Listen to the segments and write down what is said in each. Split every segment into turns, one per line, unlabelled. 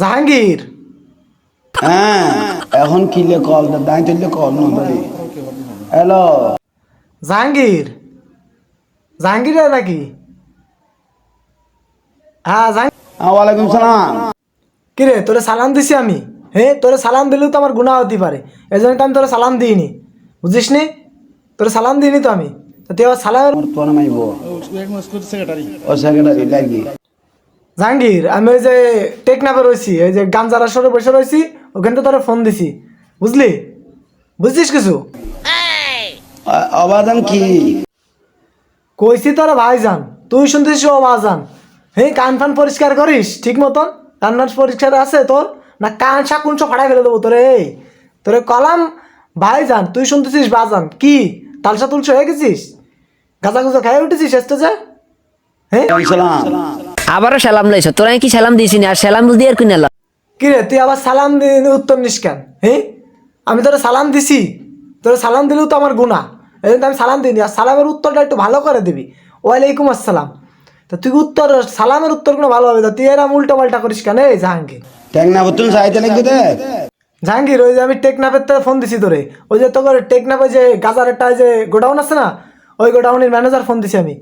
জাহাঙ্গীর।
হ্যাঁ এখন কিলে কল দাঁড় চললে কল নদী হ্যালো।
জাহাঙ্গীর। জাহাঙ্গীর নাকি? হ্যাঁ জাহাঙ্গীর।
ওয়ালাইকুম সালাম।
কিরে তোরে সালাম দিছি আমি? হে তোরে সালাম দিলেও তো আমার গুণা হতে পারে। এই জন্য তো আমি তোরে সালাম দিইনি। বুঝিস নি তোরে সালাম দিইনি তো আমি। তো তুই আবার
আমার তোর ও সেক্রেটারি লাগি
জাহাঙ্গীর আমি ওই যে টেকনাপে রয়েছি ওই যে গাঞ্জার আসরে বসে রয়েছি ওখান থেকে তোরে ফোন দিছি। বুঝলি? বুঝছিস কিছু?
অ- কি?
কইছি তোরা ভাইজান তুই শুনতেছিস ও ভাইজান হে কান ফান পরিষ্কার করিস ঠিক মতন? কান ফান পরিষ্কার আছে তোর? না কান শাকুন সব ফাড়াই ফেলে দেবো তোরে এই। তোরে কলাম ভাই ভাইজান তুই শুনতেছিস বাজান কি? তালসা তুলসা হয়ে গেছিস? গাজা গুজা খাই উঠেছিস এসতেছে হ্যাঁ
আবারও সালাম লাইছ। তোরা কি সালাম দিয়েছি আর সালাম দিয়ে আর কিনে
কি রে তুই আবার সালাম দিয়ে উত্তর নিস কেন? হ্যাঁ? আমি তোরে সালাম দিছি। তোরে সালাম দিলেও তো আমার গুণা এই জন্য আমি সালাম দিইনি। আর সালামের উত্তরটা একটু ভালো করে দিবি। ওয়ালাইকুম আসসালাম। তা তুই উত্তর সালামের উত্তরগুলো ভালো হবে তা তুই এরম উল্টো পাল্টা করিস কেন? এই জাহাঙ্গীর।
ট্যাংনা বোতল চাইতে লাগবে দেখ
জাহাঙ্গীর ওই যে আমি টেকনাফের থেকে ফোন দিছি তোরে। ওই যে তোর টেকনাফে যে গাজার একটা যে গোডাউন আছে না? ওই গোডাউনের ম্যানেজার ফোন দিছি আমি।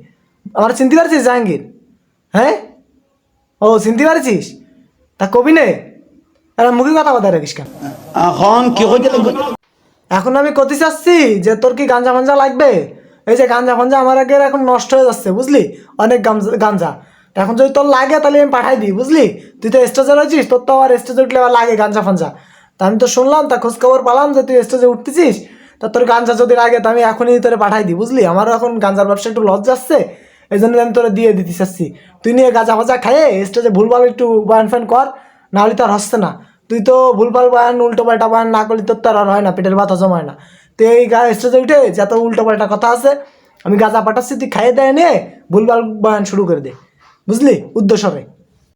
আমার চিনতে পারছিস জাহাঙ্গীর? হ্যাঁ? ও চিনতে পারছিস? তা কবি নে। মুখে কথা কথা রাখিস কেন?
এখন কি
এখন আমি কতি চাচ্ছি যে তোর কি গাঞ্জা ফাঞ্জা লাগবে? এই যে গাঞ্জা ফাঞ্জা আমার আগে এখন নষ্ট হয়ে যাচ্ছে বুঝলি? অনেক গাঞ্জা। এখন যদি তোর লাগে তাহলে আমি পাঠাই দিই বুঝলি? তুই তো স্টেজে রয়েছিস তোর তো আবার স্টেজে উঠলে আবার লাগে গাঞ্জা ফাঞ্জা। তা আমি তো শুনলাম তা খোঁজ খবর পালাম যে তুই স্টেজে উঠতেছিস। তা তোর গাঞ্জা যদি লাগে তা আমি এখনই তোরে পাঠাই দিই বুঝলি? আমারও এখন গাঞ্জার ব্যবসা একটু লস যাচ্ছে এই জন্য আমি তোরা দিয়ে দিতে চাচ্ছি। তুই নিয়ে গাঁজা ফাজা খাইয়ে স্টেজে ভুলভাল একটু বয়ান ফ্যান কর, নাহলে তো আর হচ্ছে না। তুই তো ভুলভাল বয়ান উল্টো পাল্টা বয়ান না করলে তোর তো আর হয় না, পেটের ভাত হজম হয় না। তো এই গা স্টেজে উঠে যত উল্টো পাল্টা কথা আছে, আমি গাঁজা পাঠাচ্ছি, তুই খাইয়ে দেয় নিয়ে ভুলভাল বয়ান শুরু করে দে। বুঝলি? উদ্দেশ্যে